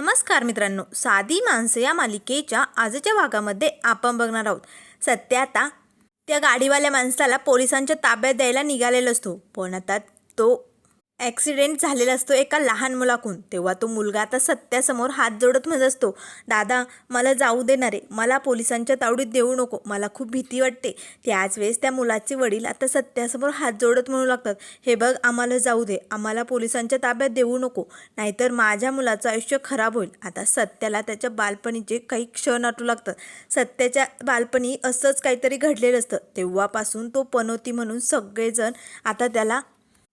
नमस्कार मित्रांनो साधी माणसं या मालिकेच्या आजच्या भागामध्ये आपण बघणार आहोत. सत्या आता त्या गाडीवाल्या माणसाला पोलिसांच्या ताब्यात द्यायला निघालेला असतो. पण आता तो ॲक्सिडेंट झालेला असतो एका लहान मुलाकडून तेव्हा तो मुलगा आता सत्यासमोर हात जोडत म्हणत असतो दादा मला जाऊ देणार आहे मला पोलिसांच्या तावडीत देऊ नको. मला खूप भीती वाटते. त्याच वेळेस त्या मुलाचे वडील आता सत्यासमोर हात जोडत म्हणू लागतात हे बघ आम्हाला जाऊ दे. आम्हाला पोलिसांच्या ताब्यात देऊ नको. नाहीतर माझ्या मुलाचं आयुष्य खराब होईल. आता सत्याला त्याच्या बालपणीचे काही क्षण आटू लागतात. सत्याच्या बालपणी असंच काहीतरी घडलेलं असतं. तेव्हापासून तो पनोती म्हणून सगळेजण आता त्याला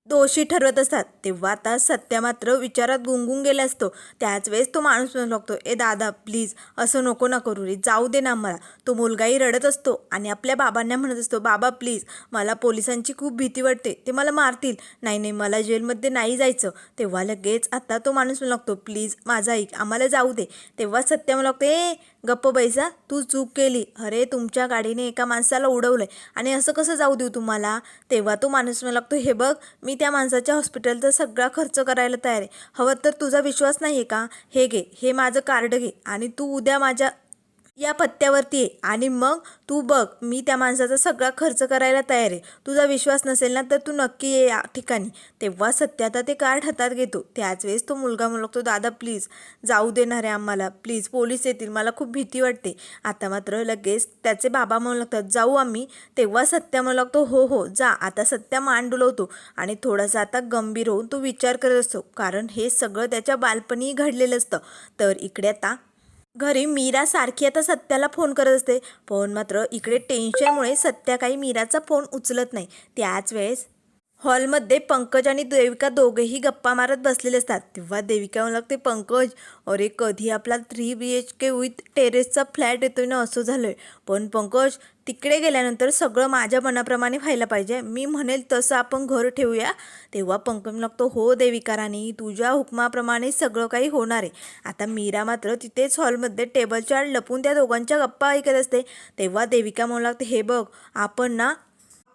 दोषी ठरवत असतात. तेव्हा आता सत्या मात्र विचारात गुंगून गेला असतो. त्याच वेळेस तो माणूस म्हणू लागतो ए दादा प्लीज असं नको ना करू रे जाऊ दे ना मला तो मुलगाही रडत असतो आणि आपल्या बाबांना म्हणत असतो बाबा प्लीज मला पोलिसांची खूप भीती वाटते. ते मला मारतील. नाही नाही मला जेलमध्ये नाही जायचं. तेव्हा लगेच आता तो माणूस म्हणू लागतो प्लीज माझा ऐक आम्हाला जाऊ दे. तेव्हा सत्या म्हणू लागतो ए गप्प बैसा तू चूक केली. अरे तुमच्या गाडीने एका माणसाला उडवलंय. आणि असं कसं जाऊ देऊ तुम्हाला? तेव्हा तो माणूस मला लागतो हे बघ मी त्या माणसाच्या हॉस्पिटलचा सगळा खर्च करायला तयार आहे. हवं तर तुझा विश्वास नाही आहे का? हे घे हे माझं कार्ड घे. आणि तू उद्या माझ्या या पत्त्यावरती आहे आणि मग तू बघ मी त्या माणसाचा सगळा खर्च करायला तयार आहे. तुझा विश्वास नसेल ना तर तू नक्की ये या ठिकाणी. तेव्हा सत्याता ते कार्ड हातात घेतो. त्याच वेळेस तो मुलगा म्हणू लागतो दादा प्लीज जाऊ देणार आहे आम्हाला. प्लीज पोलीस येतील. मला खूप भीती वाटते. आता मात्र लगेच त्याचे बाबा म्हणू लागतात जाऊ आम्ही. तेव्हा सत्या म्हणू लागतो हो हो जा. आता सत्या मान डुलवतो आणि थोडासा आता गंभीर होऊन तो विचार करत असतो. कारण हे सगळं त्याच्या बालपणी घडलेलं असतं. तर इकडे आता घरी मीरा सारखी आता सत्याला फोन करत असते. पण मात्र इकडे टेन्शनमुळे सत्या काही मीराचा फोन उचलत नाही. त्याच वेळेस हॉलमध्ये पंकज आणि देविका दोघेही गप्पा मारत बसलेले असतात. तेव्हा देविका म्हणू लागते पंकज अरे कधी आपला three B H K with टेरेसचा flat येतोय ना असं झालं आहे पण पंकज तिकडे गेल्यानंतर सगळं माझ्या मनाप्रमाणे व्हायला पाहिजे. मी म्हणेल तसं आपण घर ठेवूया. तेव्हा पंकज लागतो हो देविका राणी तुझ्या हुकमाप्रमाणे सगळं काही होणार आहे. आता मीरा मात्र तिथेच हॉलमध्ये टेबलच्या लपून त्या दोघांच्या गप्पा ऐकत असते. तेव्हा देविका म्हणू लागते हे बघ आपण ना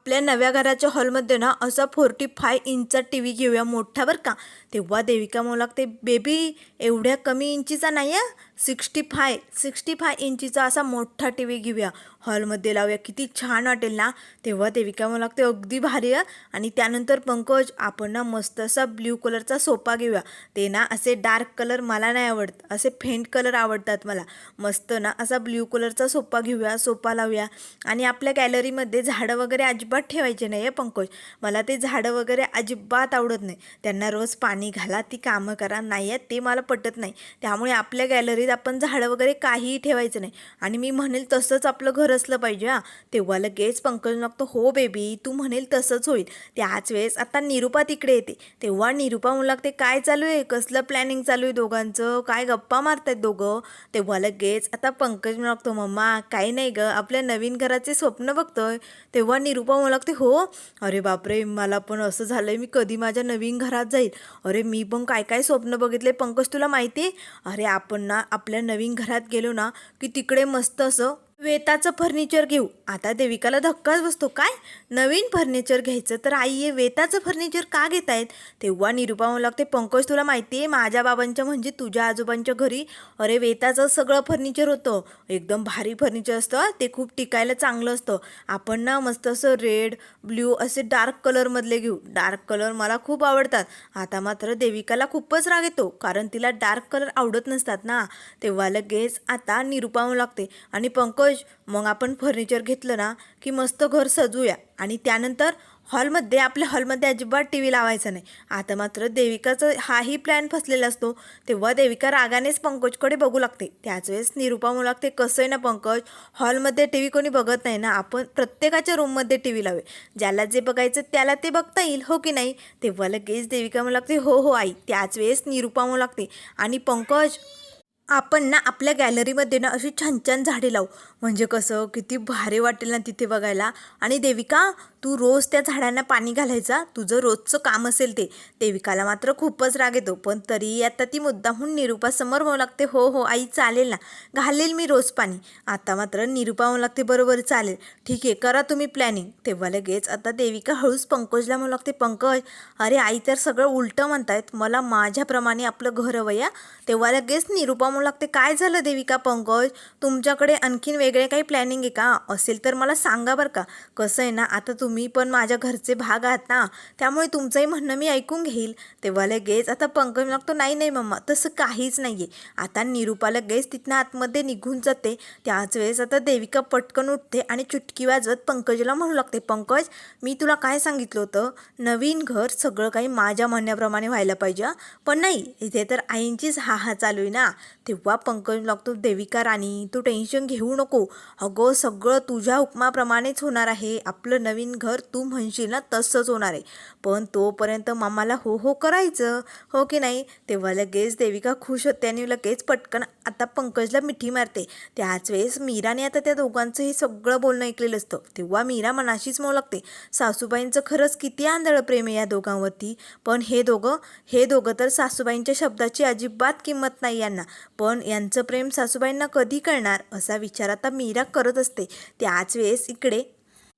आपल्या नव्या घराच्या हॉलमध्ये ना असा फोर्टी फाय इंचचा टी व्ही घेऊया मोठा बरं का? तेव्हा देविका म्हणू लागते बेबी एवढ्या कमी इंचीचा नाही आहे सिक्स्टी फाय सिक्स्टी फाय इंचीचा असा मोठा टी व्ही घेऊया. हॉलमध्ये लावूया. किती छान वाटेल ना? तेव्हा देविका म्हणू लागते अगदी भारी आहे. आणि त्यानंतर पंकज आपण ना मस्त असा ब्ल्यू कलरचा सोफा घेऊया. ते ना असे डार्क कलर मला नाही आवडत. असे फेंट कलर आवडतात मला. मस्त ना असा ब्ल्यू कलरचा सोफा घेऊया सोफा लावूया. आणि आपल्या गॅलरीमध्ये झाडं वगैरे अजिबात ठेवायचे नाही आहे पंकज. मला ते झाडं वगैरे अजिबात आवडत नाही. त्यांना रोज पाणी घाला ती कामं करा. नाही आहेत ते मला पटत नाही. त्यामुळे आपल्या गॅलरीत आपण झाडं वगैरे काहीही ठेवायचं नाही. आणि मी म्हणेल तसंच आपलं घर असलं पाहिजे हां. तेव्हा लगेच पंकज लागतो हो बेबी तू म्हणेल तसंच होईल. त्याच वेळेस आता निरुपा तिकडे येते. तेव्हा निरुपा म्हणू लागते काय चालू आहे? कसलं प्लॅनिंग चालू आहे दोघांचं? काय गप्पा मारतायत दोघं? तेव्हा लगेच आता पंकज म्हणू लागतो मम्मा काही नाही ग. आपल्या नवीन घराचे स्वप्न बघतोय. तेव्हा निरुपा म्हणू लागते हो? अरे बापरे मला पण असं झालंय. मी कधी माझ्या नवीन घरात जाईल. अरे मी पण काय काय स्वप्न बघितले. पंकज तुला माहिती आहे अरे आपण ना आपल्या नवीन घरात गेलो ना की तिकडे मस्त असं वेताचं फर्निचर घेऊ. आता देविकाला धक्काच बसतो. काय? नवीन फर्निचर घ्यायचं तर आई हे वेताचं फर्निचर का घेत आहेत तेव्हा निरुपा म्हणू लागते पंकज तुला माहिती आहे माझ्या बाबांच्या म्हणजे तुझ्या आजोबांच्या घरी अरे वेताचं सगळं फर्निचर होतं. एकदम भारी फर्निचर असतं ते खूप टिकायला चांगलं असतं. आपण ना मस्त असं रेड ब्ल्यू असे डार्क कलरमधले घेऊ. डार्क कलर मला खूप आवडतात. आता मात्र देविकाला खूपच राग येतो कारण तिला डार्क कलर आवडत नसतात ना. तेव्हा लगेच आता निरुपा म्हणू लागते आणि पंकज मग आपण फर्निचर घेतलं ना की मस्त घर सजूया. आणि त्यानंतर हॉलमध्ये आपल्या हॉलमध्ये अजिबात टी व्ही लावायचा नाही. आता मात्र देविकाचा हाही प्लॅन फसलेला असतो. तेव्हा देविका रागानेच पंकजकडे बघू लागते. त्याच वेळेस निरुपा म्हणू लागते कसं आहे ना पंकज? हॉलमध्ये टी व्ही कोणी बघत नाही ना? आपण प्रत्येकाच्या रूममध्ये टी व्ही लावे. ज्याला जे बघायचं त्याला ते बघता येईल हो की नाही? तेव्हा लगेच देविका म्हणू लागते हो हो आई. त्याच वेळेस निरुपा म्हणू लागते आणि पंकज आपण ना आपल्या गॅलरीमध्ये ना अशी छान छान झाडे लावू. म्हणजे कसं किती भारी वाटेल ना तिथे बघायला. आणि देविका तू रोज त्या झाडांना पाणी घालायचा? तुझं रोजचं काम असेल ते. देविकाला मात्र खूपच राग येतो. पण तरीही आता ती मुद्दाहून निरुपासमोर म्हणू लागते. हो हो आई चालेल ना. घालेल मी रोज पाणी. आता मात्र निरुपा म्हणू लागते. बरोबर चालेल. ठीक आहे करा तुम्ही प्लॅनिंग तेव्हा लगेच आता देविका हळूच पंकजला म्हणू लागते. पंकज अरे आई तर सगळं उलटं म्हणतायत. मला माझ्याप्रमाणे आपलं घर वया तेव्हा लगेच निरुपा म्हणू लागते. काय झालं देविका पंकज? तुमच्याकडे आणखीन वेगळे काही प्लॅनिंग आहे का? असेल तर मला सांगा बरं का. कसं आहे ना आता तुम्ही पण माझ्या घरचे भाग आहात ना त्यामुळे तुमचंही म्हणणं मी ऐकून घेईल. तेव्हा लगेच आता पंकज लागतो नाही नाही मम्मा तसं काहीच नाही आहे आता निरूपा लगेच तिथनं आतमध्ये निघून जाते. त्याच वेळेस आता देविका पटकन उठते आणि चुटकी वाजवत पंकजला म्हणू लागते पंकज मी तुला काय सांगितलं होतं? नवीन घर सगळं काही माझ्या म्हणण्याप्रमाणे व्हायला पाहिजे पण नाही इथे तर आईंचीच हा हा चालू आहे ना. तेव्हा पंकज लागतो देविका राणी तू टेन्शन घेऊ नको. अगं सगळं तुझ्या हुकमाप्रमाणेच होणार आहे. आपलं नवीन घर तू म्हणशील ना तसंच होणार आहे. पण तोपर्यंत मामाला हो हो करायचं हो की नाही? तेव्हा लगेच देविका खुश होते आणि लगेच पटकन आता पंकजला मिठी मारते. त्याच वेळेस मीराने आता त्या दोघांचं हे सगळं बोलणं ऐकलेलं असतं. तेव्हा मीरा मनाशीच म्हणू लागते. सासूबाईंचं खरंच किती आंधळ प्रेम आहे या दोघांवरती. पण हे दोघं हे दोघं तर सासूबाईंच्या शब्दाची अजिबात किंमत नाही यांना. पण यांचं प्रेम सासूबाईंना कधी कळणार असा विचार आता मीरा करत असते. त्याच वेळेस इकडे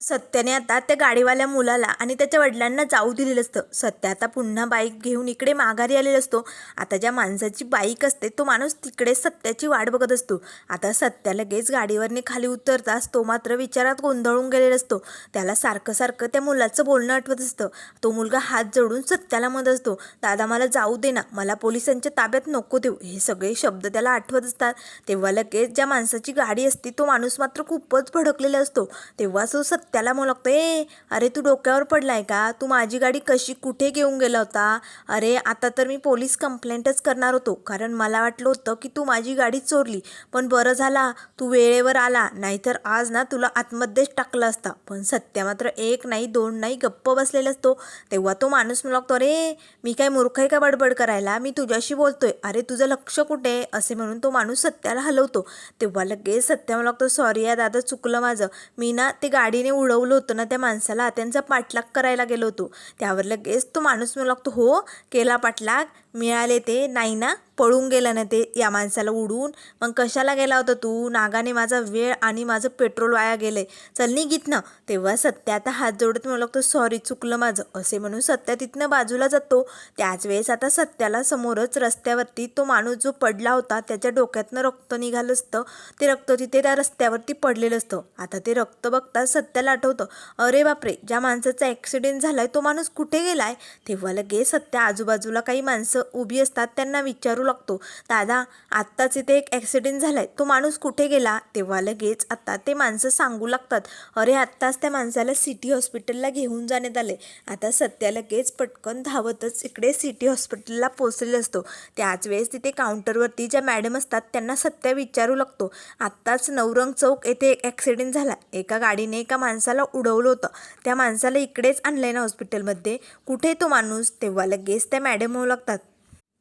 सत्याने आता त्या गाडीवाल्या मुलाला आणि त्याच्या वडिलांना जाऊ दिलेलं असतं. सत्य आता पुन्हा बाईक घेऊन इकडे माघारी आलेला असतो. आता ज्या माणसाची बाईक असते तो माणूस तिकडे सत्याची वाट बघत असतो. आता सत्या लगेच गाडीवरने खाली उतरताच तो मात्र विचारात गोंधळून गेलेला असतो. त्याला सारखं सारखं त्या मुलाचं बोलणं आठवत असतं. तो मुलगा हात जोडून सत्याला म्हणत असतो दादा मला जाऊ दे ना. मला पोलिसांच्या ताब्यात नको देऊ. हे सगळे शब्द त्याला आठवत असतात. तेव्हा लगेच ज्या माणसाची गाडी असते तो माणूस मात्र खूपच भडकलेला असतो. तेव्हा तो त्याला म्हणू लागतो ए अरे तू डोक्यावर पडलाय का? तू माझी गाडी कशी कुठे घेऊन गेला होता? अरे आता तर मी पोलीस कंप्लेंटच करणार होतो. कारण मला वाटलं होतं की तू माझी गाडी चोरली. पण बरं झाला तू वेळेवर आला. नाहीतर आज ना तुला आतमध्येच टाकलं असता. पण सत्या मात्र एक नाही दोन नाही गप्प बसलेला असतो. तेव्हा तो माणूस म्हणू लागतो अरे मी काय मूर्ख आहे का बडबड करायला? मी तुझ्याशी बोलतोय. अरे तुझं लक्ष कुठे आहे? असे म्हणून तो माणूस सत्याला हलवतो. तेव्हा लगेच सत्या म्हणू लागतो सॉरी या दादा चुकलं माझं. मी ना ते गाडीने उडवलं होतं ना त्या माणसाला त्यांचा पाठलाग करायला गेलो होतो. त्यावर लगेच तो माणूस म्हणू लागतो हो केला पाठलाग मिळाले ते. नाही ना? पळून गेलं ना ते या माणसाला उडून? मग कशाला गेला होता तू? नागाने माझा वेळ आणि माझं पेट्रोल वाया गेलंय चल निघित ना. तेव्हा सत्या आता हात जोडत मला लागतो सॉरी चुकलं माझं. असे म्हणून सत्या तिथनं बाजूला जातो. त्याच वेळेस आता सत्याला समोरच रस्त्यावरती तो माणूस जो पडला होता त्याच्या डोक्यातनं रक्त निघालं असतं. ते रक्त तिथे त्या रस्त्यावरती पडलेलं असतं. आता ते रक्त बघता सत्याला आठवतं अरे बापरे ज्या माणसाचा ॲक्सिडेंट झालाय तो माणूस कुठे गेलाय? तेव्हा लगेच सत्या आजूबाजूला काही माणसं उभी असतात त्यांना विचारू लागतो दादा आत्ताच इथे एक ॲक्सिडेंट झालाय. तो माणूस कुठे गेला? तेव्हा लगेच आत्ता ते माणसं सांगू लागतात अरे आत्ताच त्या माणसाला सिटी हॉस्पिटलला घेऊन जाण्यात आले आता सत्या लगेच पटकन धावतच इकडे सिटी हॉस्पिटलला पोचलेला असतो. त्याच वेळेस तिथे काउंटरवरती ज्या मॅडम असतात त्यांना सत्या विचारू लागतो आत्ताच नवरंग चौक येथे एक ॲक्सिडेंट झाला. एका गाडीने एका माणसाला उडवलं होतं. त्या माणसाला इकडेच आणलंय ना हॉस्पिटलमध्ये कुठे तो माणूस? तेव्हा लगेच त्या मॅडम होऊ लागतात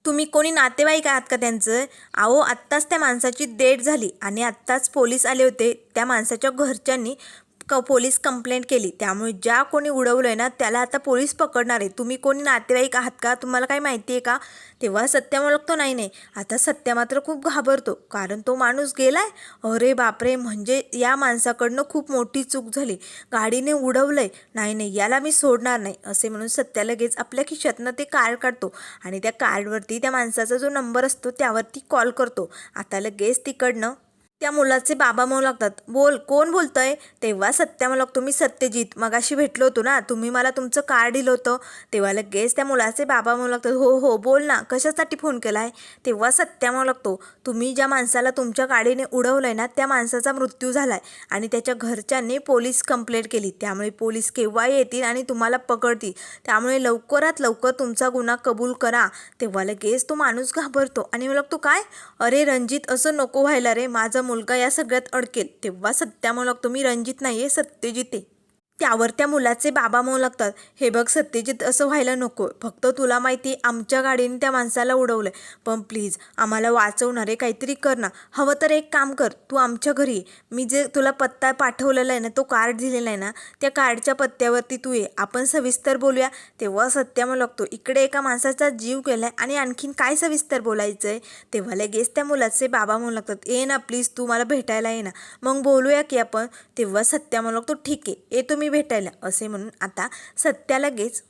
तुम्ही कोणी नातेवाईक आहात का त्यांचं? अहो आत्ताच त्या माणसाची डेट झाली आणि आत्ताच पोलीस आले होते. त्या माणसाच्या घरच्यांनी क पोलीस कंप्लेंट केली. त्यामुळे ज्या कोणी उडवलं आहे ना त्याला आता पोलीस पकडणार आहे. तुम्ही कोणी नातेवाईक आहात का? तुम्हाला काही माहिती आहे का? तेव्हा सत्या ओळखतो नाही नाही. आता सत्या मात्र खूप घाबरतो. कारण तो माणूस गेलाय. अरे बापरे! म्हणजे या माणसाकडनं खूप मोठी चूक झाली. गाडीने उडवलंय. नाही नाही. याला मी सोडणार नाही. असे म्हणून सत्या लगेच आपल्या खिशातनं ते कार्ड काढतो. आणि त्या कार्डवरती त्या माणसाचा जो नंबर असतो त्यावरती कॉल करतो. आता लगेच तिकडनं त्या मुलाचे बाबा म्हणू लागतात बोल कोण बोलतंय? तेव्हा सत्या म्हणू लागतो मी सत्यजित मगाशी भेटलो होतो ना तुम्ही मला तुमचं कार्ड दिलं होतं. तेव्हा लगेच त्या मुलाचे बाबा म्हणू लागतात हो हो बोल ना कशासाठी फोन केलाय? तेव्हा सत्या म्हणू लागतो तुम्ही ज्या माणसाला तुमच्या गाडीने उडवलंय ना त्या माणसाचा मृत्यू झालाय आणि त्याच्या घरच्यांनी पोलीस कंप्लेंट केली. त्यामुळे पोलीस केव्हा येतील आणि तुम्हाला पकडतील. त्यामुळे लवकरात लवकर तुमचा गुन्हा कबूल करा. तेव्हा लगेच तो माणूस घाबरतो आणि म्हणू लागतो काय? अरे रणजित असं नको व्हायला रे माझं मुलगा या सगळ्यात अडकेल तेव्हा सत्यामुळं तुम्ही रणजित नाही आहे सत्यजित आहे त्यावर त्या मुलाचे बाबा म्हणू लागतात हे बघ सत्यजित असं व्हायला नको. फक्त तुला माहिती आमच्या गाडीने त्या माणसाला उडवलं पण प्लीज आम्हाला वाचवणारे काहीतरी कर ना. हवं तर एक काम कर तू आमच्या घरी ये. मी जे तुला पत्ता पाठवलेला आहे ना तो कार्ड दिलेला आहे ना त्या कार्डच्या पत्त्यावरती तू ये. आपण सविस्तर बोलूया. तेव्हा सत्य म्हणू लागतो इकडे एका माणसाचा जीव गेलाय आणि आणखीन काय सविस्तर बोलायचं आहे तेव्हा लगेच त्या मुलाचे बाबा म्हणू लागतात ये ना प्लीज तू मला भेटायला ये ना. मग बोलूया की आपण. तेव्हा सत्या म्हणू लागतो ठीक आहे येतो मी भेटायला असे म्हणून आता सत्या लगेच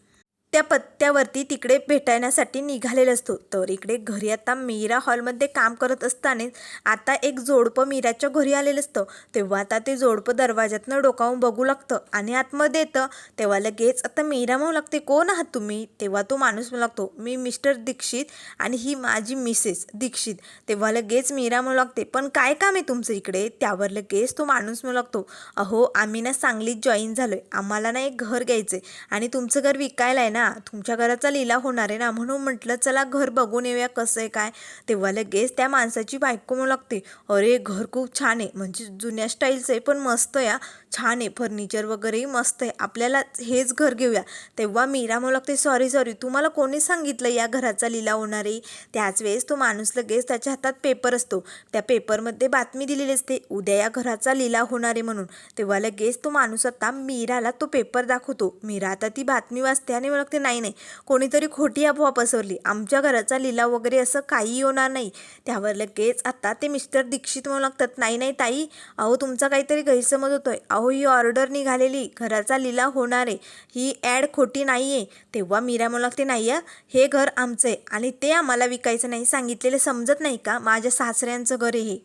त्या पत्त्यावरती तिकडे भेटायण्यासाठी निघालेला असतो. तर इकडे घरी आता मीरा हॉलमध्ये काम करत असताना आता एक जोडपं मीराच्या घरी आलेलं असतं. तेव्हा आता ते जोडपं दरवाज्यातनं डोकावून बघू लागतं आणि आतमध्ये येतं. तेव्हा लगेच आता मीरा म्हणू लागते कोण आहात तुम्ही? तेव्हा तो माणूस म्हणू लागतो मी मिस्टर दीक्षित आणि ही माझी मिसेस दीक्षित. तेव्हा लगेच मीरा म्हणू लागते पण काय काम आहे तुमचं इकडे? त्यावर लगेच तो माणूस म्हणू लागतो अहो आम्ही ना सांगलीत जॉईन झालोय. आम्हाला ना एक घर घ्यायचं आहे आणि तुमचं घर विकायला आहे ना ना तुमच्या घराचा लिलाव होणार आहे ना म्हणून म्हटलं चला घर बघून येऊया कसं आहे काय. तेव्हा लगेच त्या माणसाची बायको म्हणू लागते अरे घर खूप छान आहे. म्हणजे जुन्या स्टाईलचं आहे पण मस्त या छान आहे फर्निचर वगैरेही मस्त आहे. आपल्याला हेच घर घेऊया. तेव्हा मीरा म्हणू लागते सॉरी सॉरी तुम्हाला कोणी सांगितलं या घराचा लिलाव होणार आहे? त्याच वेळेस तो माणूस लगेच त्याच्या हातात पेपर असतो. त्या पेपरमध्ये बातमी दिलेली असते उद्या या घराचा लिलाव होणार आहे म्हणून. तेव्हा लगेच तो माणूस आता मीराला तो पेपर दाखवतो. मीरा आता ती बातमी वाचते आणि म्हणते नाही नाही. कोणीतरी खोटी अफवा पसरली. आमच्या घराचा लिलाव वगैरे असं काही होणार नाही. त्यावर लगेच आता ते मिस्टर दीक्षित म्हणू लागतात नाही नाही ताई. अहो तुमचा काहीतरी गैरसमज होतोय. अहो ही ऑर्डर निघालेली. घराचा लिलाव होणार आहे. ही ॲड खोटी नाही आहे तेव्हा मीरा म्हणू लागते नाही आहे हे घर आमचं आहे आणि ते आम्हाला विकायचं नाही सांगितलेलं समजत नाही का? माझ्या सासऱ्यांचं घर आहे हे.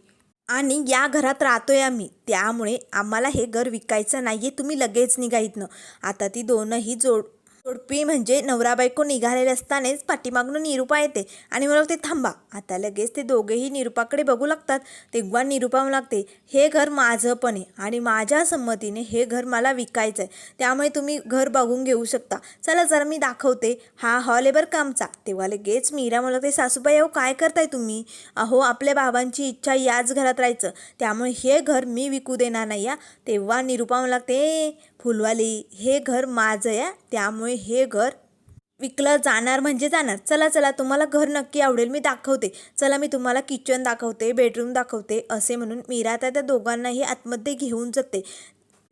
आणि या घरात राहतोय आम्ही. त्यामुळे आम्हाला हे घर विकायचं नाही आहे तुम्ही लगेच निघा इथनं. आता ती दोनही जोड जोडपी म्हणजे नवरा बायको निघालेले असतानाच पाठीमागून निरुपा येते आणि मला ते थांबा आता लगेच ते दोघेही निरुपाकडे बघू लागतात. तेव्हा निरुपा म्हणू लागते हे घर माझं पण आहे आणि माझ्या संमतीने हे घर मला विकायचं आहे त्यामुळे तुम्ही घर बघून घेऊ शकता. चला जरा मी दाखवते. हा हॉल आहे बरं का आमचा. तेव्हा लगेच मीरा मला ते सासूबाई अहो काय करताय तुम्ही? अहो आपल्या बाबांची इच्छा याच घरात राहायचं. त्यामुळे हे घर मी विकू देणार नाही या तेव्हा निरुपा म्हणू लागते फुलवाली हे घर माझं आहे त्यामुळे हे घर विकलं जाणार म्हणजे जाणार. चला चला तुम्हाला घर नक्की आवडेल मी दाखवते. चला मी तुम्हाला किचन दाखवते बेडरूम दाखवते असे म्हणून मीरा आता त्या दोघांनाही आतमध्ये घेऊन जाते.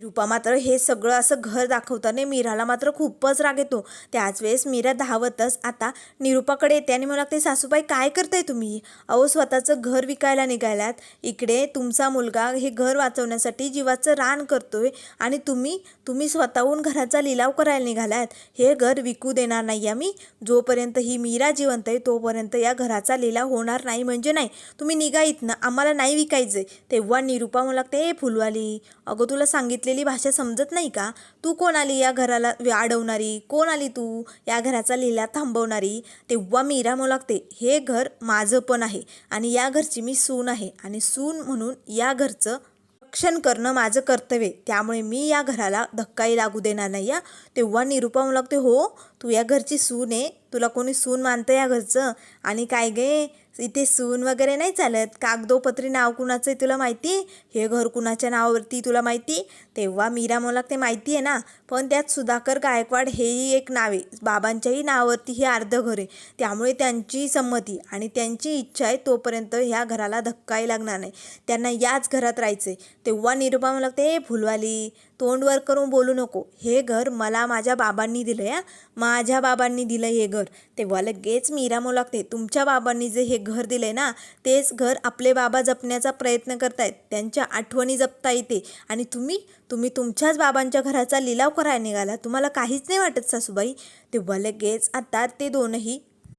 रूपा मात्र हे सगळं असं घर दाखवताना मीराला मात्र खूपच राग येतो. त्याच वेळेस मीरा धावतच आता निरूपाकडे येते आणि मला ते सासूबाई काय करताय तुम्ही? अहो स्वतःचं घर विकायला निघाल्यात इकडे तुमचा मुलगा हे घर वाचवण्यासाठी जीवाचं रान करतोय आणि तुम्ही तुम्ही स्वतःहून घराचा लिलाव करायला निघालात. हे घर विकू देणार नाही आम्ही. जोपर्यंत ही मीरा जिवंत आहे तोपर्यंत या घराचा लिलाव होणार नाही म्हणजे नाही. तुम्ही निघा इथनं. आम्हाला नाही विकायचं तेव्हा निरूपा मला लागते ए फुलवाली अगं तुला सांगितलं घेतलेली भाषा समजत नाही का? तू कोण आली या घराला अडवणारी? कोण आली तू या घराचा लिलाव थांबवणारी? तेव्हा मीरा म्हणू लागते हे घर माझं पण आहे आणि या घरची मी सून आहे आणि सून म्हणून या घरचं रक्षण करणं माझं कर्तव्य त्यामुळे मी या घराला धक्काही लागू देणार नाही या तेव्हा निरूपा म्हणू लागते हो तू या घरची सून आहे. तुला कोणी सून मानतं या घरचं? आणि काय गे इथे सून वगैरे नाही चालत. कागदोपत्री नाव कुणाचं आहे तुला माहिती? हे घर कुणाच्या नावावरती तुला माहिती? तेव्हा मीरा मला ते माहिती आहे ना? पण त्यात सुधाकर गायकवाड हेही एक नाव आहे. बाबांच्याही नावावरती हे अर्ध घर आहे. त्यामुळे त्यांची संमती आणि त्यांची इच्छा आहे तोपर्यंत ह्या घराला धक्काही लागणार नाही. त्यांना याच घरात राहायचं आहे तेव्हा निरूपा मला लागते हे फुलवाली तोंड वर करून बोलू नको. हे घर मला माझ्या बाबांनी दिलं या माझ्या बाबांनी दिलं हे घर. तेव्हा लगेच मीरामो लागते तुमच्या बाबांनी जे हे घर दिलंय ना तेच घर आपले बाबा जपण्याचा प्रयत्न करतायत. त्यांच्या आठवणी जपता येते. आणि तुम्ही तुम्ही तुमच्याच बाबांच्या घराचा लिलाव करायला निघाला. तुम्हाला काहीच नाही वाटत सासूबाई? तेव्हा लगेच आता ते दोनही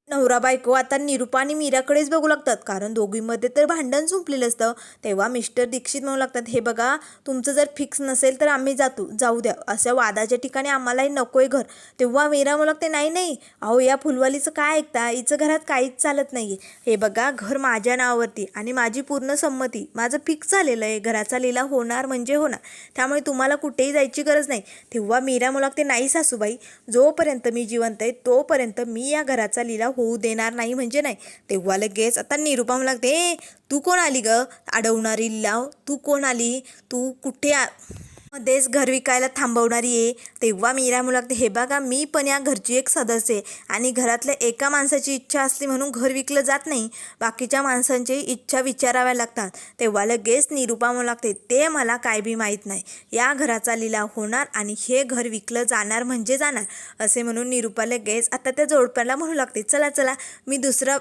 नवरा बायको आता निरूपा आणि मीराकडेच बघू लागतात. कारण दोघीमध्ये तर भांडण संपलेलं असतं. तेव्हा मिस्टर दीक्षित म्हणू लागतात हे बघा तुमचं जर फिक्स नसेल तर आम्ही जातो जाऊ द्या. अशा वादाच्या ठिकाणी आम्हालाही नको आहे घर. तेव्हा मीरा म्हणू लागते नाही नाही. अहो या फुलवालीचं काय ऐकता? हिचं घरात काहीच चालत नाही आहे हे बघा घर माझ्या नावावरती आणि माझी पूर्ण संमती. माझं फिक्स झालेलं आहे. घराचा लिलाव होणार म्हणजे होणार. त्यामुळे तुम्हाला कुठेही जायची गरज नाही. तेव्हा मीरा म्हणू लागते नाही सासूबाई. जोपर्यंत मी जिवंत आहे तोपर्यंत मी या घराचा लिलाव होऊ देणार नाही म्हणजे नाही. तेव्हा लगेच आता निरुपम लागते तू कोण आली ग? अडवणारी लाव. तू कोण आली? तू कुठे आ मध्येच घर विकायला थांबवणारी आहे. तेव्हा मीरा म्हणू लागते हे बघा मी पण या घरची एक सदस्य आहे आणि घरातल्या एका माणसाची इच्छा असली म्हणून घर विकलं जात नाही. बाकीच्या माणसांची इच्छा विचाराव्या लागतात. तेव्हा लगेच निरूपा म्हणू लागते ते मला काय बी माहीत नाही. या घराचा लिलाव होणार आणि हे घर विकलं जाणार म्हणजे जाणार. असे म्हणून निरूपा लगेच आता त्या जोडप्याला म्हणू लागते चला चला मी दुसरं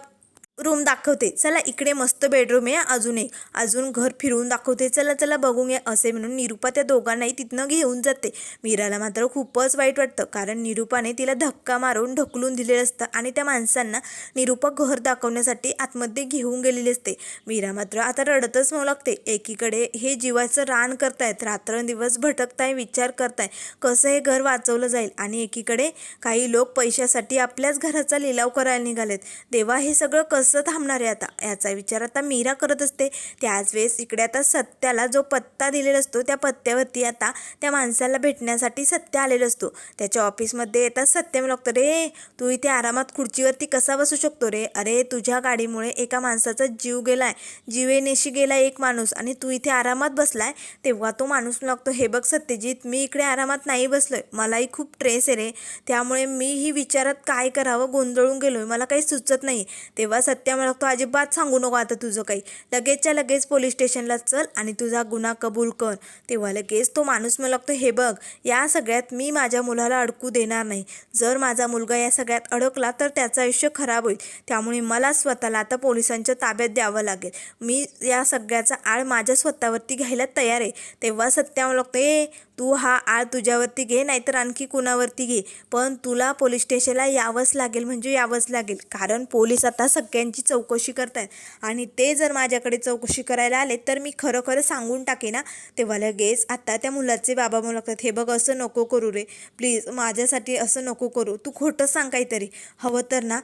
रूम दाखवते. चला इकडे मस्त बेडरूम आहे अजून एक. अजून घर फिरवून दाखवते. चला चला बघून घ्या असे म्हणून निरूपा त्या दोघांनाही तिथनं घेऊन जाते. मीराला मात्र खूपच वाईट वाटतं कारण निरूपाने तिला धक्का मारून ढकलून दिलेलं असतं आणि त्या माणसांना निरूपा घर दाखवण्यासाठी आतमध्ये घेऊन गेलेली असते. मीरा मात्र आता रडतच म्हणू लागते. एकीकडे हे जीवाचं रान करतायत. रात्रंदिवस भटकताय विचार करताय. कसं हे घर वाचवलं जाईल? आणि एकीकडे काही लोक पैशासाठी आपल्याच घराचा लिलाव करायला निघालेत. देवा हे सगळं कसं थांबणार आहे आता? याचा विचार आता मीरा करत असते. त्याच वेळेस इकडे आता सत्याला जो पत्ता दिलेला असतो त्या पत्त्यावरती आता त्या माणसाला भेटण्यासाठी सत्य आलेला असतो. त्याच्या ऑफिसमध्ये येतात सत्य मी लागतो रे तू इथे आरामात खुर्चीवरती कसा बसू शकतो रे? अरे तुझ्या गाडीमुळे एका माणसाचा जीव गेलाय. जीवेनेशी गेला एक माणूस आणि तू इथे आरामात बसलाय. तेव्हा तो माणूस लागतो हे बघ सत्यजित मी इकडे आरामात नाही बसलोय. मलाही खूप ट्रेस आहे रे. त्यामुळे मी ही विचारात काय करावं? गोंधळून गेलोय. मला काही सुचत नाही. तेव्हा सत्य म्हणतो अजिबात सांगू नको आता तुझं काही. लगेचच्या लगेच पोलीस स्टेशनला चल आणि तुझा गुन्हा कबूल कर. तेव्हा लगेच तो माणूस मला लागतो हे बघ या सगळ्यात मी माझ्या मुलाला अडकू देणार नाही. जर माझा मुलगा या सगळ्यात अडकला तर त्याचं आयुष्य खराब होईल. त्यामुळे मला स्वतःला आता पोलिसांच्या ताब्यात द्यावं लागेल. मी या सगळ्याचा आळ माझ्या स्वतःवरती घ्यायला तयार आहे. तेव्हा सत्या मला लागतो ए तू हा आळ तुझ्यावरती घे नाहीतर आणखी कुणावरती घे. पण तुला पोलीस स्टेशनला यावंच लागेल म्हणजे यावंच लागेल. कारण पोलीस आता त्यांची चौकशी करतायत. आणि ते जर माझ्याकडे चौकशी करायला आले तर मी खरं खरं सांगून टाके ना तेव्हा लगेच आता त्या मुलाचे बाबा म्हणू लागतात हे बघ असं नको करू रे. प्लीज माझ्यासाठी असं नको करू. तू खोटं सांग काहीतरी. हवं तर ना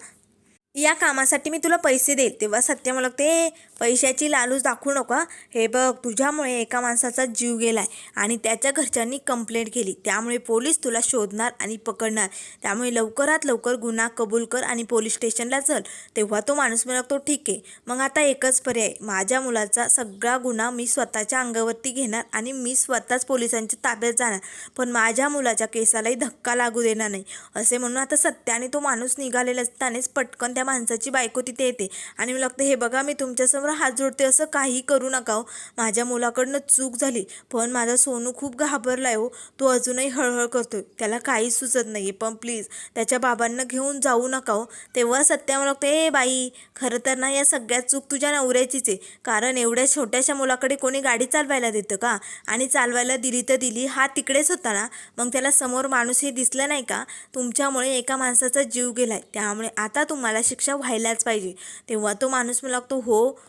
या कामासाठी मी तुला पैसे देईल. तेव्हा सत्य मला ते पैशाची लालूच दाखवू नका हे. बघ तुझ्यामुळे एका माणसाचा जीव गेलाय आणि त्याच्या घरच्यांनी कंप्लेंट केली. त्यामुळे पोलीस तुला शोधणार आणि पकडणार. त्यामुळे लवकरात लवकर गुन्हा कबूल कर आणि पोलीस स्टेशनला चल. तेव्हा तो माणूस मला तो ठीक आहे. मग आता एकच पर्याय. माझ्या मुलाचा सगळा गुन्हा मी स्वतःच्या अंगावरती घेणार आणि मी स्वतःच पोलिसांच्या ताब्यात जाणार. पण माझ्या मुलाच्या केसालाही धक्का लागू देणार नाही. असे म्हणून आता सत्याने तो माणूस निघालेला असतानाच पटकन त्या त्या माणसाची बायको तिथे येते. आणि मला लागतं हे बघा मी तुमच्यासमोर हात जोडते असं काही करू नका हो. माझ्या मुलाकडनं चूक झाली पण माझा सोनू खूप घाबरला आहे हो. तो अजूनही हळहळ करतोय. त्याला काही सुचत नाही पण प्लीज त्याच्या बाबांना घेऊन जाऊ नका हो. तेव्हा सत्या मला लागतं ए बाई खरं तर ना या सगळ्यात चूक तुझ्या नवऱ्याचीच आहे. कारण एवढ्या छोट्याशा मुलाकडे कोणी गाडी चालवायला देतं का? आणि चालवायला दिली तर दिली हा तिकडेच होता ना? मग त्याला समोर माणूस हे दिसलं नाही का? तुमच्यामुळे एका माणसाचा जीव गेलाय. त्यामुळे आता तुम्हाला शिक्षा व्हायलाच पाहिजे. तेव्हा तो माणूस मला लागतो हो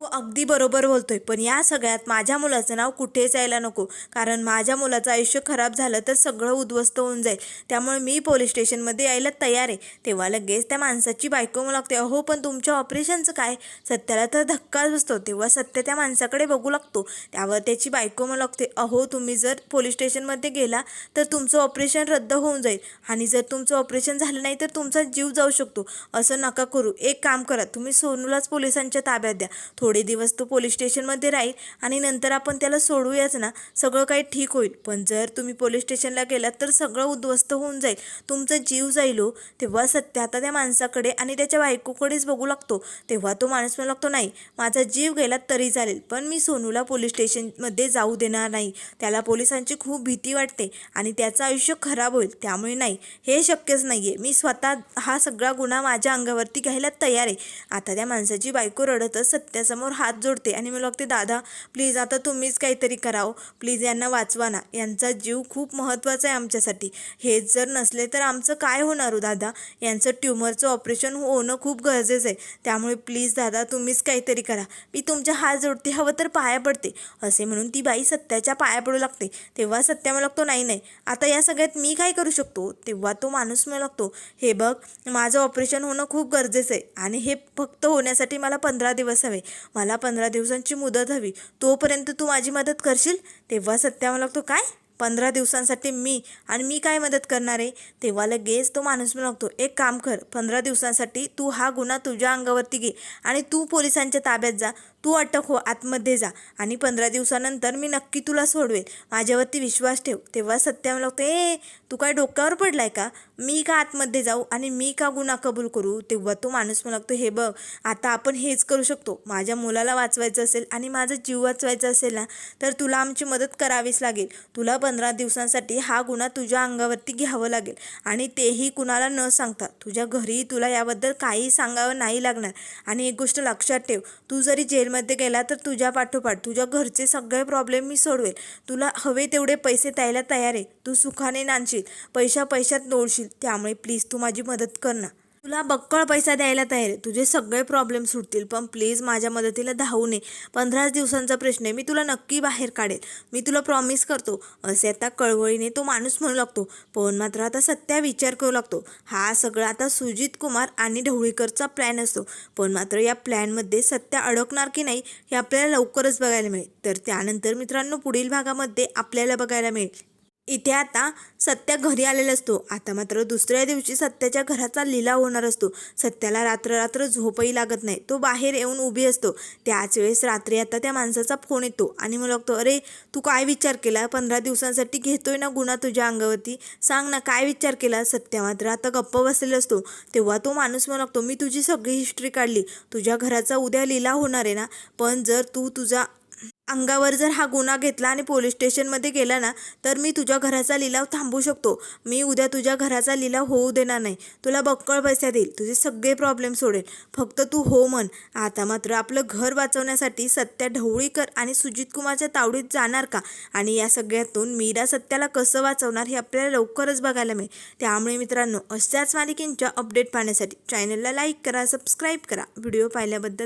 हो अगदी बरोबर बोलतोय पण या सगळ्यात माझ्या मुलाचं नाव कुठेच यायला नको. कारण माझ्या मुलाचं आयुष्य खराब झालं तर सगळं उद्ध्वस्त होऊन जाईल. त्यामुळे मी पोलीस स्टेशनमध्ये यायला तयार आहे. तेव्हा लगेच त्या माणसाची बायको मला लागते अहो पण तुमच्या ऑपरेशनचं काय? सत्याला तर धक्काच बसतो. तेव्हा सत्य त्या माणसाकडे बघू लागतो. त्यावर त्याची बायको मला लागते अहो तुम्ही जर पोलीस स्टेशनमध्ये गेला तर तुमचं ऑपरेशन रद्द होऊन जाईल. आणि जर तुमचं ऑपरेशन झालं नाही तर तुमचा जीव जाऊ शकतो. असं नका करू. एक काम करा. तुम्ही सोनूलाच पोलिसांच्या ताब्यात द्या. थोडं दिवस तो पोलीस स्टेशनमध्ये राहील आणि नंतर आपण त्याला सोडूयाच ना. सगळं काही ठीक होईल. पण जर तुम्ही पोलीस स्टेशनला गेलात तर सगळं उद्ध्वस्त होऊन जाईल. तुमचा जीव जाईल हो. तेव्हा सत्य आता त्या माणसाकडे आणि त्याच्या बायकोकडेच बघू लागतो. तेव्हा तो माणूस म्हणू लागतो नाही माझा जीव गेला तरी चालेल पण मी सोनूला पोलीस स्टेशनमध्ये जाऊ देणार नाही. त्याला पोलिसांची खूप भीती वाटते आणि त्याचं आयुष्य खराब होईल. त्यामुळे नाही हे शक्यच नाही आहे मी स्वतः हा सगळा गुन्हा माझ्या अंगावरती घ्यायला तयार आहे. आता त्या माणसाची बायको रडतच सत्यासमोर हात जोडते आणि मला लागते दादा प्लीज आता तुम्हीच काहीतरी करावं. प्लीज यांना वाचवा ना. यांचा जीव खूप महत्त्वाचा आहे आमच्यासाठी. हेच जर नसले तर आमचं काय होणार हो दादा? यांचं ट्युमरचं ऑपरेशन होणं खूप गरजेचं आहे. त्यामुळे प्लीज दादा तुम्हीच काहीतरी करा. मी तुमच्या हात जोडते. हवं तर पाया पडते. असे म्हणून ती बाई सत्याच्या पाया पडू लागते. तेव्हा सत्या मला लागतो नाही नाही. आता या सगळ्यात मी काय करू शकतो? तेव्हा तो माणूस मला लागतो हे बघ माझं ऑपरेशन होणं खूप गरजेचं आहे आणि हे फक्त होण्यासाठी मला पंधरा दिवस हवे. मला पंधरा दिवसांची मुदत हवी. तोपर्यंत तू माझी मदत करशील? तेव्हा सत्या मला लागतो काय? पंधरा दिवसांसाठी मी आणि मी काय मदत करणार आहे? तेव्हा लगेच तो माणूस मला लागतो एक काम कर पंधरा दिवसांसाठी तू हा गुन्हा तुझ्या अंगावरती घे आणि तू पोलिसांच्या ताब्यात जा. तू अटक हो आतमध्ये जा. आणि पंधरा दिवसानंतर मी नक्की तुला सोडवेल माझ्यावरती विश्वास ठेव. तेव्हा सत्याम लागतो ए तू काय डोक्यावर पडलाय का? मी का आतमध्ये जाऊ आणि मी का गुन्हा कबूल करू? तेव्हा तो माणूस मला लागतो हे बघ आता आपण हेच करू शकतो. माझ्या मुलाला वाचवायचं असेल आणि माझा जीव वाचवायचा असेल ना तर तुला आमची मदत करावीच लागेल. तुला पंधरा दिवसांसाठी हा गुन्हा तुझ्या अंगावरती घ्यावं लागेल आणि तेही कुणाला न सांगता. तुझ्या घरी तुला याबद्दल काही सांगावं नाही लागणार. आणि एक गोष्ट लक्षात ठेव. तू जरी जेलमध्ये गेला तर तुझ्या पाठोपाठ तुझ्या घरचे सगळे प्रॉब्लेम मी सोडवेल. तुला हवे तेवढे पैसे द्यायला तयार आहे. तू सुखाने नांदशील. पैशा पैशात लोळशील. त्यामुळे प्लीज तू माझी मदत कर ना. तुला बक्कळ पैसा द्यायला तयार आहे. तुझे सगळे प्रॉब्लेम सुटतील. पण प्लीज माझ्या मदतीला धावू नये. पंधराच दिवसांचा प्रश्न आहे. मी तुला नक्की बाहेर काढेल. मी तुला प्रॉमिस करतो. असे आता कळवळीने तो माणूस म्हणू लागतो. पण मात्र आता सत्या विचार करू लागतो. हा सगळा आता सुजित कुमार आणि ढवळीकरचा प्लॅन असतो. पण मात्र या प्लॅनमध्ये सत्या अडकणार की नाही हे आपल्याला लवकरच बघायला मिळेल. तर त्यानंतर मित्रांनो पुढील भागामध्ये आपल्याला बघायला मिळेल. इथे आता सत्या घरी आलेला असतो. आता मात्र दुसऱ्या दिवशी सत्याच्या घराचा लिलाव होणार असतो. सत्याला रात्र रात्र झोपही लागत नाही. तो बाहेर येऊन उभी असतो. त्याच वेळेस रात्री आता त्या माणसाचा फोन येतो आणि मला लागतो अरे तू काय विचार केला? पंधरा दिवसांसाठी घेतोय ना गुन्हा तुझ्या अंगावरती? सांग ना काय विचार केला? सत्या मात्र आता गप्प बसलेला असतो. तेव्हा तो माणूस मला लागतो मी तुझी सगळी हिस्ट्री काढली. तुझ्या घराचा उद्या लिलाव होणार आहे ना. पण जर तू तुझा अंगावर जर हा गुन्हा घेतला आणि पोलीस स्टेशनमध्ये गेला ना तर मी तुझ्या घराचा लिलाव थांबू शकतो. मी उद्या तुझ्या घराचा लिलाव होऊ देणार नाही. तुला बक्कळ पैसा देईल. तुझे सगळे प्रॉब्लेम सोडेल. फक्त तू हो म्हण. आता मात्र आपलं घर वाचवण्यासाठी सत्या ढवळीकर आणि सुजित कुमारच्या तावडीत जाणार का? आणि या सगळ्यातून मीरा सत्याला कसं वाचवणार हे आपल्याला लवकरच बघायला मिळेल. त्यामुळे मित्रांनो अशाच मालिकेंच्या अपडेट पाहण्यासाठी चॅनलला लाईक करा सबस्क्राईब करा. व्हिडिओ पाहिल्याबद्दल